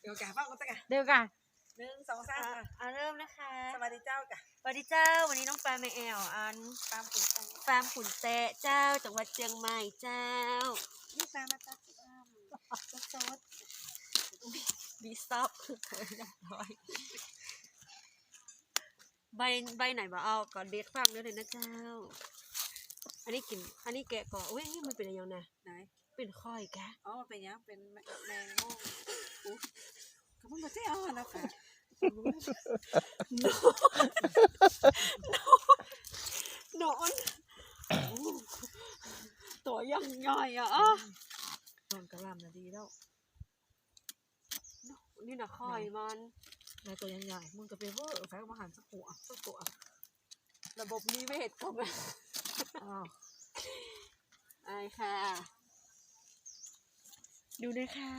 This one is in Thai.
เดี๋ยวแกฟังกันสักแกเดี๋ยวกันหนึ่งสองสามอะค่ะอะเริ่มนะคะสวัสดีเจ้าจ้ะสวัสดีเจ้า วันนี้น้องปลาแม่แอลอันตามคุณตังฟาร์มขุนแตะเจ้าจังหวัดเชียงใหม่เจ้านี่ตามมาตัดตามซดซดบีซอบคือเคยเรียบร้อยใบใบไหนบ่เอาก่อนเด็ดฟังด้วยเลยนะเจ้า อันนี้กิน อันนี้แกะก่อนเว้ยนี่มันเป็นอะไรยังไงไหนเป็นค่อยแกะอ๋อมันเป็นยังเป็นแมงม่ นะค่ะนอนตัวยังย่อยอะนอนกระลำนะดีแล้ว นี่นะค่อยมันนายตัวยังใหญ่มึงก็ไปเวอร์แฟกมาหันสักหัวสักตัว ระบบนิเวศก็แบบอ้าวไอ้ค่ะ ดูด้วยค่ะ